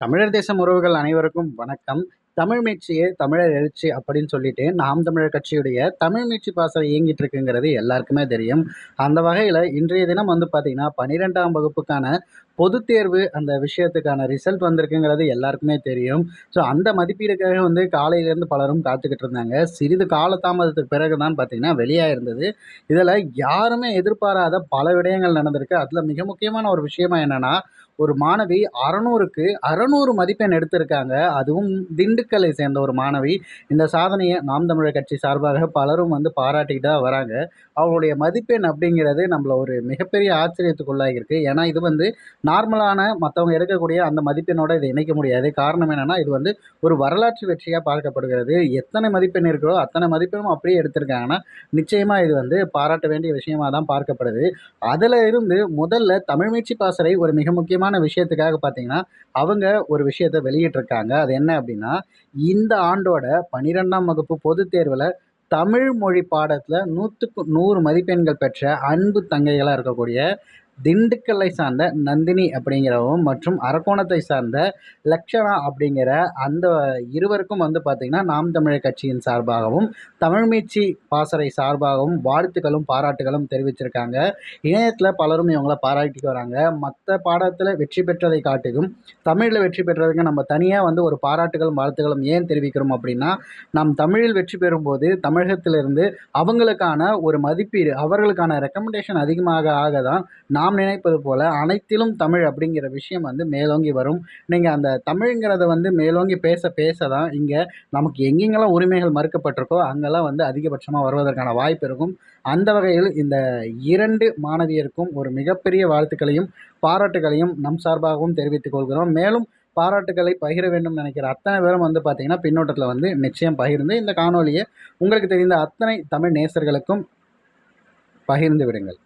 தமிழர் தேசம் உறவுகள் அனைவருக்கும் வணக்கம். தமிழ் மீட்சியே தமிழர் எழுச்சி அப்படின்னு சொல்லிட்டு நாம் தமிழர் கட்சியுடைய தமிழ் மீட்சி பாசறை இயங்கிட்டு இருக்குங்கிறது எல்லாருக்குமே தெரியும். அந்த வகையில் இன்றைய தினம் வந்து பார்த்திங்கன்னா பன்னிரெண்டாம் வகுப்புக்கான பொது தேர்வு அந்த விஷயத்துக்கான ரிசல்ட் வந்திருக்குங்கிறது எல்லாருக்குமே தெரியும். ஸோ அந்த மதிப்பீடுக்காக வந்து காலையிலேருந்து பலரும் காத்துக்கிட்டு இருந்தாங்க. சிறிது காலதாமதத்துக்கு பிறகு தான் பார்த்திங்கன்னா வெளியாக இருந்தது. இதில் யாருமே எதிர்பாராத பல விடயங்கள் நடந்திருக்கு. அதில் மிக முக்கியமான ஒரு விஷயமா என்னென்னா ஒரு மாணவி அறநூறுக்கு அறநூறு மதிப்பெண் எடுத்திருக்காங்க. அதுவும் திண்டுக்கல்லை சேர்ந்த ஒரு மாணவி இந்த சாதனையை நாம் தமிழர் கட்சி சார்பாக பலரும் வந்து பாராட்டிக்கிட்டு தான் வராங்க. அவங்களுடைய மதிப்பெண் அப்படிங்கிறது நம்மள ஒரு மிகப்பெரிய ஆச்சரியத்துக்குள்ளாகிருக்கு ஏன்னா இது வந்து நார்மலான மற்றவங்க எடுக்கக்கூடிய அந்த மதிப்பெண்ணோட இதை இணைக்க முடியாது. காரணம் என்னென்னா இது வந்து ஒரு வரலாற்று வெற்றியாக பார்க்கப்படுகிறது. எத்தனை மதிப்பெண் இருக்கிறோ அத்தனை மதிப்பெண்ணும் அப்படியே எடுத்திருக்காங்கன்னா நிச்சயமாக இது வந்து பாராட்ட வேண்டிய விஷயமாக தான் பார்க்கப்படுது. அதில் இருந்து முதல்ல தமிழ் மீட்சி பாசறை ஒரு மிக முக்கியமான விஷயத்துக்காக பார்த்தீங்கன்னா அவங்க ஒரு விஷயத்தை வெளியிட்டிருக்காங்க. அது என்ன அப்படின்னா இந்த ஆண்டோட பனிரெண்டாம் வகுப்பு பொதுத் தேர்வில் தமிழ் மொழி பாடத்தில் நூற்றுக்கு நூறு மதிப்பெண்கள் பெற்ற அன்பு தங்கைகளாக இருக்கக்கூடிய திண்டுக்கல்லை சார்ந்த நந்தினி அப்படிங்கிறவும் மற்றும் அரக்கோணத்தை சார்ந்த லக்ஷணா அப்படிங்கிற அந்த இருவருக்கும் வந்து பார்த்திங்கன்னா நாம் தமிழர் கட்சியின் சார்பாகவும் தமிழ் மீட்சி பாசறை சார்பாகவும் வாழ்த்துக்களும் பாராட்டுகளும் தெரிவிச்சிருக்காங்க. இணையத்தில் பலரும் இவங்களை பாராட்டிட்டு வராங்க. மற்ற பாடத்தில் வெற்றி பெற்றதை காட்டிலும் தமிழில் வெற்றி பெற்றதுக்கு நம்ம தனியாக வந்து ஒரு பாராட்டுகளும் வாழ்த்துக்களும் ஏன் தெரிவிக்கிறோம் அப்படின்னா நாம் தமிழில் வெற்றி பெறும்போது தமிழகத்திலிருந்து அவங்களுக்கான ஒரு மதிப்பீடு அவர்களுக்கான ரெக்கமெண்டேஷன் அதிகமாக ஆக தான் நாம் நினைப்பது போல் அனைத்திலும் தமிழ் அப்படிங்கிற விஷயம் வந்து மேலோங்கி வரும். நீங்கள் அந்த தமிழ்ங்கிறத வந்து மேலோங்கி பேச பேச தான் இங்கே நமக்கு எங்கெங்கெல்லாம் உரிமைகள் மறுக்கப்பட்டிருக்கோ அங்கெல்லாம் வந்து அதிகபட்சமாக வருவதற்கான வாய்ப்பு இருக்கும். அந்த வகையில் இந்த இரண்டு மாணவியருக்கும் ஒரு மிகப்பெரிய வாழ்த்துக்களையும் பாராட்டுகளையும் நம் சார்பாகவும் தெரிவித்துக் கொள்கிறோம். மேலும் பாராட்டுகளை பகிர வேண்டும் நினைக்கிற அத்தனை பேரும் வந்து பார்த்திங்கன்னா பின்னோட்டத்தில் வந்து நிச்சயம் பகிர்ந்து இந்த காணொலியை உங்களுக்கு தெரிந்த அத்தனை தமிழ் நேசர்களுக்கும் பகிர்ந்து விடுங்கள்.